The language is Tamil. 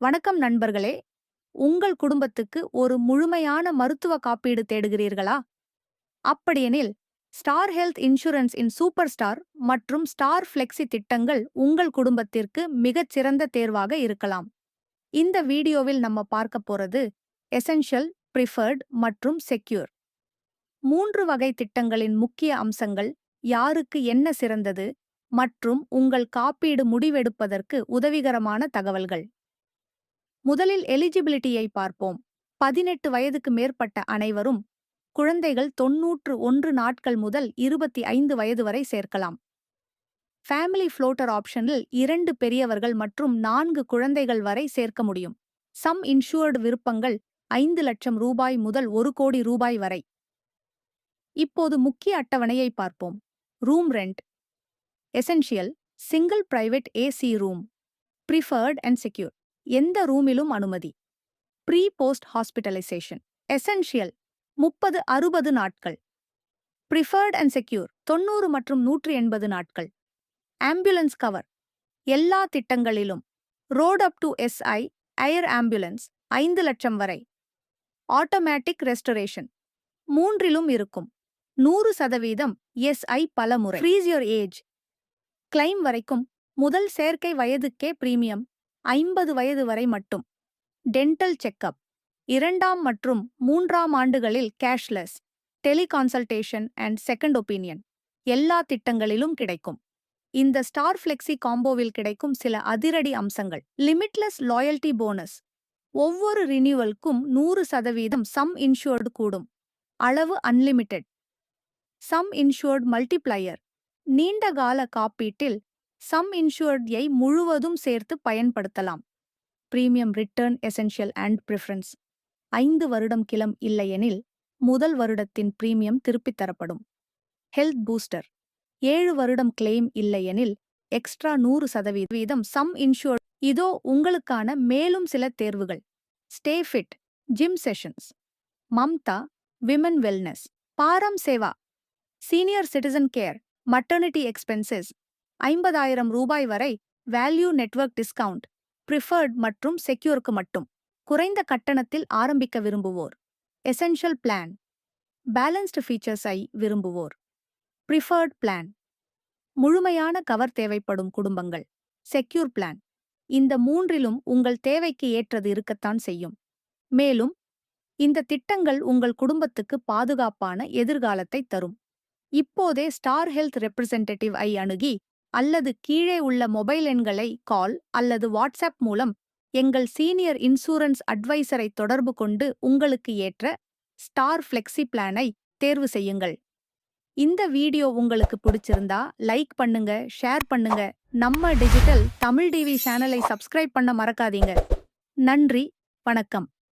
வணக்கம் நண்பர்களே. உங்கள் குடும்பத்துக்கு ஒரு முழுமையான மருத்துவ காப்பீடு தேடுகிறீர்களா? அப்படியெனில் Star Health insurance in Super Star மற்றும் ஸ்டார் ஃப்ளெக்ஸி திட்டங்கள் உங்கள் குடும்பத்திற்கு மிகச் சிறந்த தேர்வாக இருக்கலாம். இந்த வீடியோவில் நம்ம பார்க்க போறது எசென்ஷியல் ப்ரிஃபர்ட் மற்றும் செக்யூர். மூன்று வகை திட்டங்களின் முக்கிய அம்சங்கள் யாருக்கு என்ன சிறந்தது மற்றும் உங்கள் காப்பீடு முடிவெடுப்பதற்கு உதவிகரமான தகவல்கள். முதலில் எலிஜிபிலிட்டியை பார்ப்போம். பதினெட்டு வயதுக்கு மேற்பட்ட அனைவரும் குழந்தைகள் தொன்னூற்று ஒன்று நாட்கள் முதல் இருபத்தி ஐந்து வயது வரை சேர்க்கலாம். ஃபேமிலி ஃப்ளோட்டர் ஆப்ஷனில் இரண்டு பெரியவர்கள் மற்றும் நான்கு குழந்தைகள் வரை சேர்க்க முடியும். சம் இன்சூர்டு விருப்பங்கள் ஐந்து லட்சம் ரூபாய் முதல் ஒரு கோடி ரூபாய் வரை. இப்போது முக்கிய அட்டவணையை பார்ப்போம். Room rent essential single private AC room preferred and secure எந்த ரூமிலும் அனுமதி. Pre post hospitalisation essential. முப்பது அறுபது நாட்கள். Preferred and secure. தொண்ணூறு மற்றும் நூற்றி எண்பது நாட்கள். Ambulance cover. எல்லா திட்டங்களிலும். Road up to SI air ambulance ஐந்து லட்சம் வரை. Automatic restoration. மூன்றிலும் இருக்கும். நூறு சதவீதம் எஸ்ஐ பலமுறை. ஃப்ரீஸ் யோர் ஏஜ் கிளைம் வரைக்கும். முதல் சேர்க்கை வயதுக்கே பிரீமியம். ஐம்பது வயது வரை மட்டும். டென்டல் செக்கப் இரண்டாம் மற்றும் மூன்றாம் ஆண்டுகளில் cashless teleconsultation and second opinion எல்லா திட்டங்களிலும் கிடைக்கும். இந்த ஸ்டார் ஃப்ளெக்ஸி காம்போவில் கிடைக்கும் சில அதிரடி அம்சங்கள். லிமிட்லெஸ் லாயல்டி போனஸ் ஒவ்வொரு ரினியூவல்க்கும் நூறு சதவீதம் சம் இன்சூர்டு கூடும். அளவு அன்லிமிட்டெட் சம் இன்சூர்ட் மல்டிப்ளையர் நீண்ட கால காப்பீட்டில் சம் இன்சூர்டியை முழுவதும் சேர்த்து பயன்படுத்தலாம். Premium return essential and preference. ஐந்து வருடம் கிளம் இல்லையெனில் முதல் வருடத்தின் பிரீமியம் திருப்பித் தரப்படும். Health booster. ஏழு வருடம் கிளைம் இல்லையெனில் எக்ஸ்ட்ரா நூறு சதவீதம் சம் இன்சூர்ட் இதோ உங்களுக்கான மேலும் சில தேர்வுகள். Stay fit. Gym sessions. Mamta women wellness. Param Seva. Senior citizen care. Maternity expenses. ஐம்பதாயிரம் ரூபாய் வரை வேல்யூ நெட்வொர்க் டிஸ்கவுண்ட் ப்ரிஃபர்ட் மற்றும் செக்யூருக்கு மட்டும். குறைந்த கட்டணத்தில் ஆரம்பிக்க விரும்புவோர். Essential plan. பேலன்ஸ்டு ஃபீச்சர்ஸை விரும்புவோர். Preferred plan. முழுமையான கவர் தேவைப்படும் குடும்பங்கள். Secure plan. இந்த மூன்றிலும் உங்கள் தேவைக்கு ஏற்றது இருக்கத்தான் செய்யும். மேலும் இந்த திட்டங்கள் உங்கள் குடும்பத்துக்கு பாதுகாப்பான எதிர்காலத்தை தரும். இப்போதே ஸ்டார் ஹெல்த் ரெப்ரசன்டேட்டிவ் ஐ அணுகி அல்லது கீழே உள்ள மொபைல் எண்களை கால் அல்லது வாட்ஸ்அப் மூலம் எங்கள் சீனியர் இன்சூரன்ஸ் அட்வைசரை தொடர்பு கொண்டு உங்களுக்கு ஏற்ற ஸ்டார் ஃப்ளெக்ஸி பிளானை தேர்வு செய்யுங்கள். இந்த வீடியோ உங்களுக்கு பிடிச்சிருந்தா லைக் பண்ணுங்க ஷேர் பண்ணுங்க. நம்ம டிஜிட்டல் தமிழ் டிவி சேனலை சப்ஸ்கிரைப் பண்ண மறக்காதீங்க. நன்றி வணக்கம்.